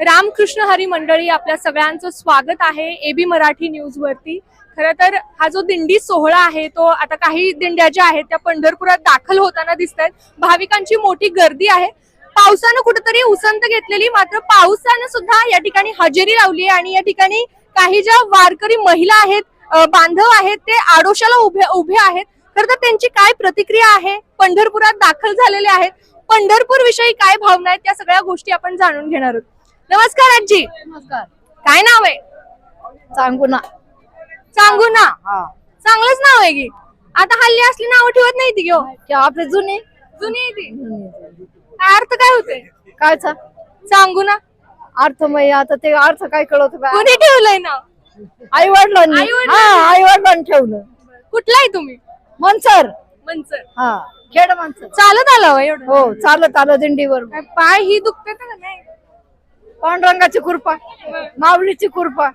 रामकृष्ण हरी मंडळी आपल्या सगळ्यांचं स्वागत आहे एबी मराठी न्यूज वरती. खरं तर हा जो दिंडी सोहळा आहे तो आता काही दिंड्या ज्या आहेत त्या पंढरपुरात दाखल होताना दिसत आहेत भाविकांची मोठी गर्दी आहे. पावसानं कुठेतरी उसंत घेतलेली मात्र पावसानं सुद्धा या ठिकाणी हजेरी लावली आहे आणि या ठिकाणी काही ज्या वारकरी महिला आहेत बांधव आहेत ते आडोशाला उभे उभे आहेत. तर त्यांची काय प्रतिक्रिया आहे? पंढरपुरात दाखल झालेले आहेत. पंढरपूर विषयी काय भावना आहेत? त्या सगळ्या गोष्टी आपण जाणून घेणार आहोत. नमस्कार आजी. नमस्कार. काय नाव आहे? सांगू ना सांगू ना हा. चांगलंच नाव आहे की. आता हल्ली असली नावं ठेवत नाही ती घेऊ. आपले जुने. जुनी आहे ती. काय अर्थ काय होते कायचा सांगू ना अर्थमय आता ते अर्थ काय कळत कोणी ठेवलंय नाव? आई वडिलांनी आई-वडिलांनी? हा आई वडिलांनी ठेवलं. कुठला आहे तुम्ही? मनसर. मनसर. हा खेड माणसं चालत आलं होय एवढं. हो चालत आलं दिंडीवर काय पाय ही दुखते का नाही? पांडुरंगाची कृपा माऊलीची कृपा.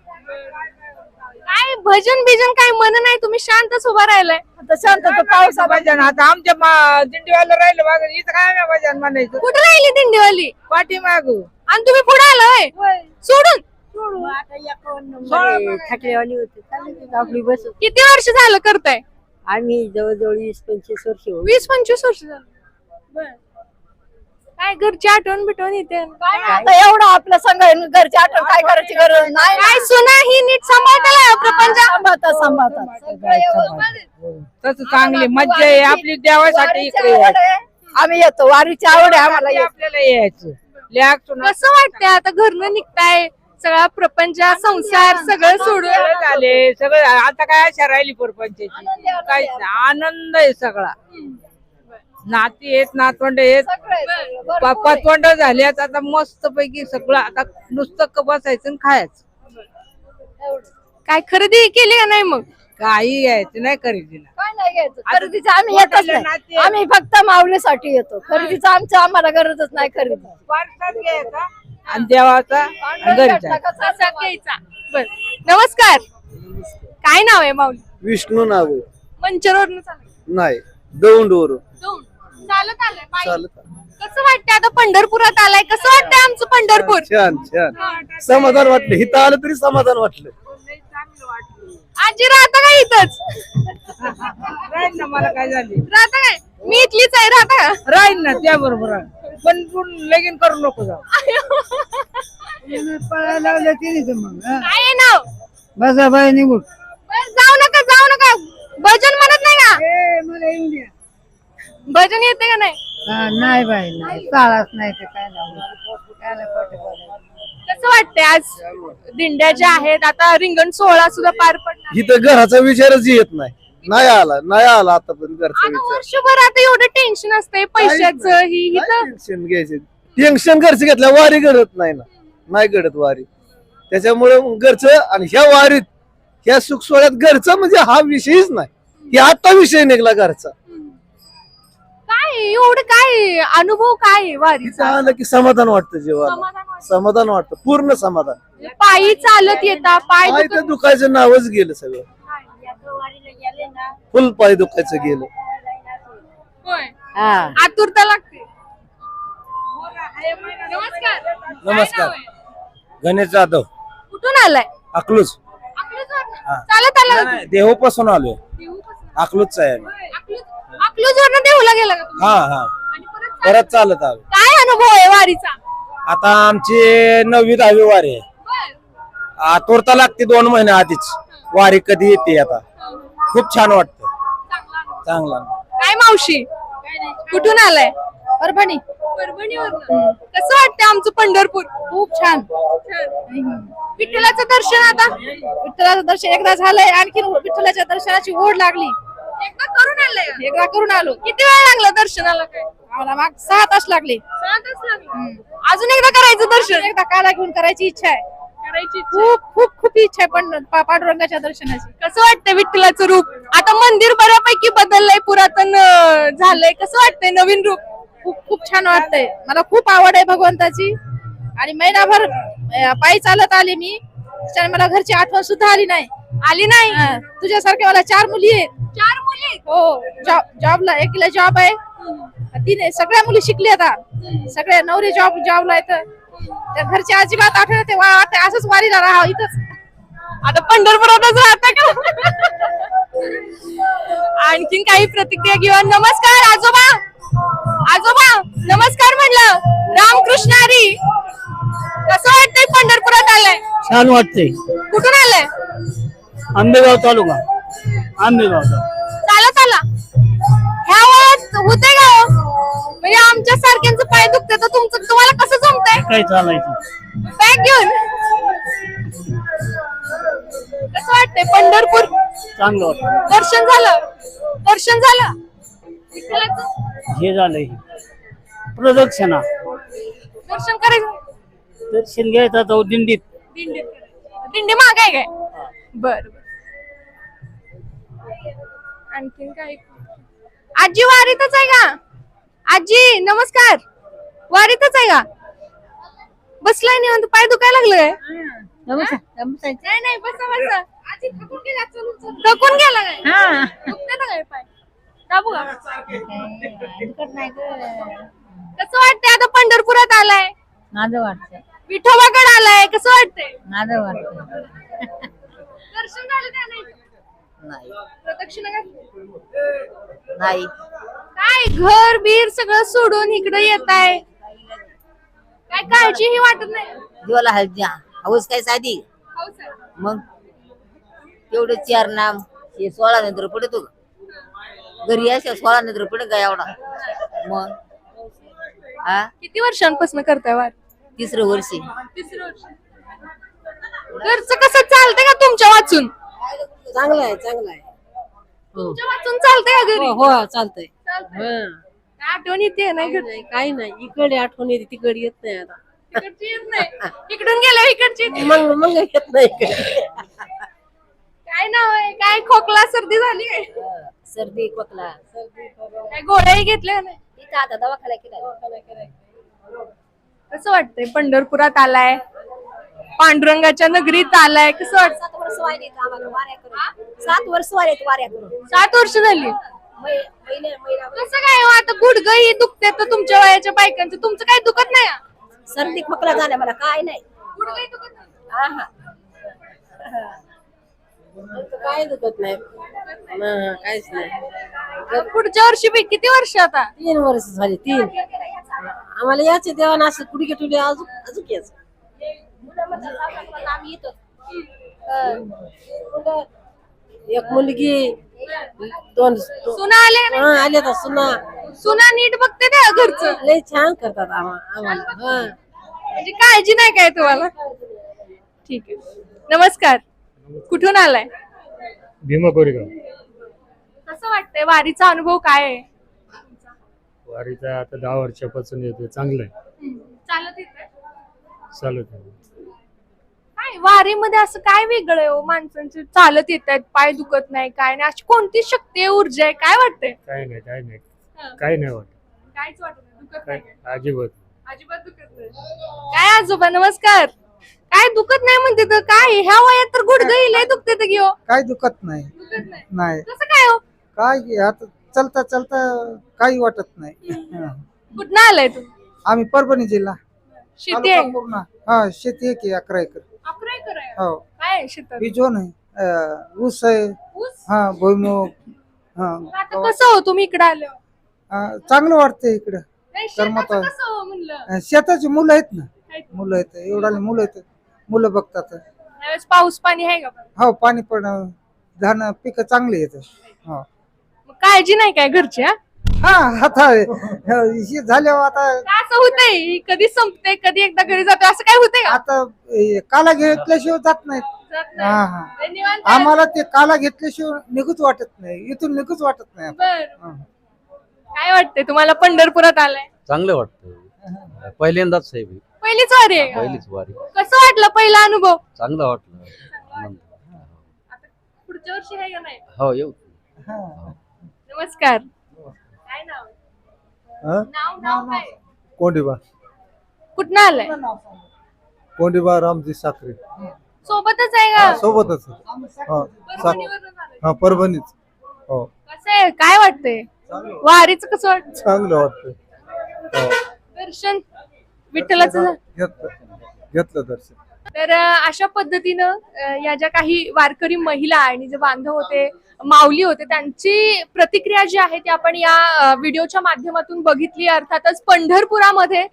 काय भजन बिजन काय मन नाही तुम्ही शांतच उभा राहिलाय. आता शांत पाऊस आला भजन. आता आमच्या मा- दिंडीवाला राहिलं बघ इथं काय आम्ही भजन म्हणायचं? कुठे राहिली दिंडीवाली? पाठी मागू. आणि तुम्ही पुढे आलोय सोडून. थकलेवाली होते. आपली बस किती वर्ष झालं करताय? आम्ही जवळजवळ वीस पंचवीस वर्ष होऊ. वीस पंचवीस वर्ष झालं. काय घरची आठवण बिटवण येते. आता एवढं आपलं संघ घरची आठवण काय करायची गरज नाही काय सुना ही नीट सांभाळताय प्रपंच? सांभाळतात सांभाळतात तसं चांगली मज्जा आहे आपली देवासाठी इकडे यायचं. आम्ही येतो वारीची आवड आहे आम्हाला येतो. आपल्याला यायचं. लेक सुना कसं वाटतंय आता घरनं निघताय सगळा प्रपंच संसार सगळं सोडून? सगळं झाले सगळं आता काय आशा राहिली परपंचाची? काय आनंद आहे सगळा. नाती आहेत नातवंड आहेत. पतवंड झाल्यात आता मस्त पैकी सगळं आता नुसतं क बसायचं आणि खायचं. काय खरेदी केली का नाही मग? काही यायचं नाही खरेदीला. काय नाही घ्यायचं. खरेदीचं आम्ही येतच नाही. आम्ही फक्त माऊलीसाठी येतो. खरेदीचं आमचं आम्हाला गरजच नाही खरेदी. घ्यायचा आणि देवाचा आणि घरचा असा घ्यायचा? बर. नमस्कार. काय नाव आहे माऊली? विष्णू नाव मंचरवरून नाही दौंड. वरून जाऊन. चालत आलाय पायी. चालत कसं वाटतंय आता पंढरपुरात आलाय? कसं वाटतंय आमचं पंढरपूर? छान छान. समाधान वाटलं. इथं आलं तरी समाधान वाटलं. आजी राहता का इथंच? राहील ना मला काय झाली? राहता काय? मी इथलीच आहे राहता का? राहील ना त्या बरोबर पण तू लगीन करू नको जाऊ. पळायला लावलं तिने मग काय आहे नाव? बसा बाई निघून. जाऊ नका जाऊ नका. भजन म्हणत नाही का? मला येऊन द्या. भजन येते का नाही? नाही बाई नाही. चालाच नाही ते काय कसं वाटतंय आज दिंड्या ज्या आहेत आता रिंगण सोहळा सुद्धा पार पडला इथं घराचा विचारच येत नाही. नाही आला नाही आला आता पण घरचा आता विचार. वर्षभर आता एवढं टेन्शन असतंय. पैशाचं ही इथं टेन्शन घ्यायचे? टेन्शन घरचं घेतलं वारी घडत नाही ना. नाही घडत वारी. त्याच्यामुळे घरचं आणि ह्या वारीत ह्या सुख सोहळ्यात घरचं म्हणजे हा विषयच नाही. हे आता विषय निघला घरचा. काय एवढं काय अनुभव काय इथं वारीचा? आलं की समाधान वाटतं जेव्हा समाधान वाटतं. समाधान वाटतं. पूर्ण समाधान. पायी चालत येता पाय पाय तर दुखायचं नावच गेलं सगळं. फुल पाय दुखायचं गेलं. होय. हा. आतुरता लागते. नमस्कार. नमस्कार. काय नाव आहे? गणेश जाधव. कुठून आलाय? अकलूज. अकलूजवरनं? चालत आला देहूपासून आलोय. अकलूजचा आहे आम्ही. अकलूज वरनं देऊला गेला का तुम्ही? हा हा. आणि परत चालत- परत चालत आलो. काय अनुभव आहे वारीचा? आता आमची नववी दहावी वारी आहे. बर. आतुरता लागते दोन महिने आधीच. वारी कधी येते आता. खूप छान वाटतं. चांगला अनुभव. चांगला काय मावशी? कुठून आलाय? परभणी. परभणीवरनं. कसं वाटतं आमचं पंढरपूर? खूप छान. विठ्ठलाचं दर्शन आता? विठ्ठलाचं दर्शन एकदा झालंय. आणखी विठ्ठलाच्या दर्शनाची ओढ लागली. एकदा करून आलंय? एकदा करून आलो. किती वेळ लागला दर्शनाला काय? आम्हाला माग सहा तास लागले. सहा तास लागले. अजून एकदा करायचं दर्शन? एकदा काला घेऊन करायची इच्छा आहे. करायची. खूप खूप खूप इच्छा आहे पण पा- पांडुरंगाच्या दर्शनाची. कसं वाटतंय विठ्ठलाचं रूप? आता मंदिर बऱ्यापैकी बदललंय पुरातन अं, झालंय. कसं वाटतंय नवीन रूप? खूप खूप छान वाटतंय. मला खूप आवड आहे भगवंताची. आणि महिनाभर अं, पायी चालत आले मी. त्याच्याने मला घरची आठवण सुद्धा आली नाही. आली नाही? तुझ्यासारख्या मला चार मुली आहेत. चार मुली? हो जॉब जॉबला एकीला जॉब आहे. तिने सगळ्या मुली शिकली आता. सगळ्या नवरे जॉब जॉबला आहेत तर घरची अजिबात आठवण येते वा वाटतं असंच वारीला राहावं इथंच. आता पंढरपुरातच राहता का? आणखीन काही प्रतिक्रिया घेऊन नमस्कार आजोबा. आजोबा नमस्कार म्हणलं. रामकृष्ण हरी. कसं वाटतंय पंढरपुरात आलंय? छान वाटते कुठून आलंय? आंबेगाव तालुका. आंबेगाव चालत आला ह्या वयात होते का हो? म्हणजे आमच्या सारख्यांचं पाय दुखते तर तुमचं तुम्हाला कसं जमतंय? काय चालायचं. बॅग घेऊन. कसं वाटतंय? पंढरपूर? चांगलं वाटतं दर्शन झालं? दर्शन झालं? विठ्ठलाचं हे झालंय. प्रदक्षिणा. दर्शन करायचं? दर्शन घ्यायचं तो दिंडीत. दिंडीत. दिंडी माग आहे काय? बर बर. आणखीन काय? आजी वारीतच आहे का? आजी नमस्कार. वारीतच आहे का? बसलाय निवांत पाय दुखायला लागलोय. नाही नाही बसा बसा. आजी थकून गेला चलून चलून. थकून गेला. काय? दुखते ना काय? पाय दाबू का? कसं वाटतंय? आता पंढरपुरात आलाय. माझं वाटतं विठोबाकडे आलाय. कसं वाटतंय? माझं वाटतं दर्शन झालं का नाही? नाही. प्रदक्षिणा घातली नाही. काय घर बीर सगळं सोडून इकडे येत आहे? काय काळजीही वाटत नाही? जीवाला हल हौस काय साधी? हो सर. मग? तेवढे चार नाम हे सोळा नंतर पडतो? घरी अशा सोळा नंतर पडत का एवढा? मग? हा? किती वर्षांपासून करताय वार? तिसरं वर्षी तिसरं वर्ष. घरचं कसं चालतंय का तुमच्या वाचून? चांगलं आहे चांगलं आहे. तुमच्या वाचून चालतंय का घरी? हो हो चालतंय. चालतंय. हं. काय आठवण येते नाही काही नाही इकडे आठवण येते तिकडे येत नाही आता. इकडची येत नाही. इकडून गेल्या इकडची येते. मग मग येत नाही इकडे. काय नाव आहे? काय खोकला सर्दी झाली काय सर्दी खोकला. काय गोळ्याही घेतल्या का नाही इथं आता दवाखाना केला कसं वाटतंय? पंढरपुरात आलाय? पांडुरंगाच्या नगरीत आलाय? कसं वाटत वर्ष वाऱ्या येत आम्हाला वाऱ्या करून. सात वर्ष वाऱ्या करून. सात वर्ष झाली? मै- महिने महिना कसं काय हो आता गुडघं ही दुखते तर तुमच्या वयाच्या बायकांचं तुमचं काय दुखत नाही? सर्दी खोकला झाला मला काय नाही. गुडघंही दुखत नाही? हा हा. काय दुखत नाही. हं, काहीच नाही. आता पुढच्या वर्षी बी किती वर्ष आता? तीन वर्ष झाली तीन. आम्हाला याचे देवाना असं कुडी टुडी अजून अजून यायचं आम्ही येतो एक मुलगी दोन सुना आले हं, आले तर सुना? सुना नीट बघते त्या घरचं. लय छान करतात आम्हा- आम्हाला. हं. म्हणजे काळजी नाही काय तुम्हाला? ठीक आहे. नमस्कार. कुठून आलाय? भीमा कोरेगाव. कसं वाटतंय? वारीचा अनुभव काय आहे? वारीचा आता दहा वर्षापासून येतोय. चांगलं आहे चालत येतंय. चालत आहे. वारीमध्ये असं काय वेगळं आहे हो? माणसांचे चालत येत आहेत पाय दुखत नाही काय नाही. अशी कोणती शक्ती आहे? ऊर्जा आहे? काय वाटतंय? काय नाही काय नाही. हं. काय नाही वाटत. काहीच वाटत नाही. दुखत काय? नाही. अजिबात अजिबात दुखत नाही. काय आजोबा नमस्कार. काय दुखत नाही म्हणते तर काय? ह्या वयात तर गुडघं लय दुखते तर घेऊ काय दुखत नाही. दुखत नाही. नाही. कसं काय हो? काय हे आता चलता चलता काही वाटत नाही. हं. कुठं आलाय तू? आम्ही परभणी जिल्हा. शेती तालुका आहे पूर्ण. हा शेती आहे की अकरा एकर. हो. काय आहे शेतात? बिजोन आहे अं, ऊस आहे. ऊस? हा भुईमुग. हा. आता कसं हो तुम्ही इकडे आलो अं, चांगलं वाटतंय इकडं. नाही, कर्मात शेताचं आहे. कसं हो म्हणलं? अं, शेताची मुलं आहेत ना. आहेत. मुलं आहेत एवढाले मुलं आहेत. मुलं बघतात. यावेळेस पाऊस पाणी आहे का पण? हो पाणी पण धान पिकं चांगली येत हो. मग काळजी नाही काय घरची हा? हा आता हे झाल्यावर आता का असं होतंय? ही कधी संपते कधी एकदा घरी जाते असं काय होतंय का? आता हे काला घेतल्याशिवाय जात नाहीत. जात हा नाही. हा ते निवांत आहे. आम्हाला ते काला घेतल्याशिवाय निघूच वाटत नाही. इथून निघूच वाटत नाही आता. बर. हं. काय वाटतंय? तुम्हाला पंढरपुरात आलाय? चांगलं वाटतं पहिल्यांदाच आहे मी. पहिलीच वारी आहे का? पहिलीच वारी. कसं वाटलं पहिला अनुभव? चांगलं वाटलं. आनंद. पुढच्या वर्षी आहे का नाही? हो येऊ. नमस्कार. काय? कोंडीबा कुठनं आलाय? कोंडीबा रामजी साखरे. सोबतच आहे का? सोबतच. हा परभणीवरून आलाय. हा परभणीच. हो. कसं आहे? काय वाटतंय? वारीचं कसं वाटत चांगलं वाटतं दर्शन? विठ्ठलाचं घेतलं. घेतलं दर्शन. तर अ, अशा पद्धतीनं अ, या ज्या काही वारकरी महिला आणि जे बांधव होते माऊली होते. त्यांची प्रतिक्रिया जी आहे ती आपण या व्हिडिओच्या माध्यमातून बघितली. अर्थातच पंढरपुरामध्ये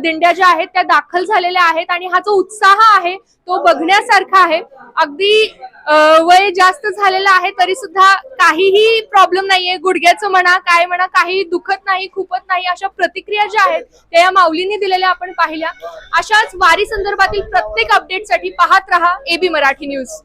दिंड्या ज्या आहेत त्या दाखल झालेल्या आहेत आणि हा जो उत्साह आहे तो बघण्यासारखा आहे. अगदी वय जास्त झालेलं आहे तरी सुद्धा काहीही प्रॉब्लेम नाहीये. गुडघ्याचं म्हणा काय म्हणा काही दुखत नाही खुपत नाही अशा प्रतिक्रिया ज्या आहेत त्या या माऊलींनी दिलेल्या आपण पाहिल्या. अशाच वारी संदर्भातील प्रत्येक अपडेटसाठी पाहत रहा. AB Marathi news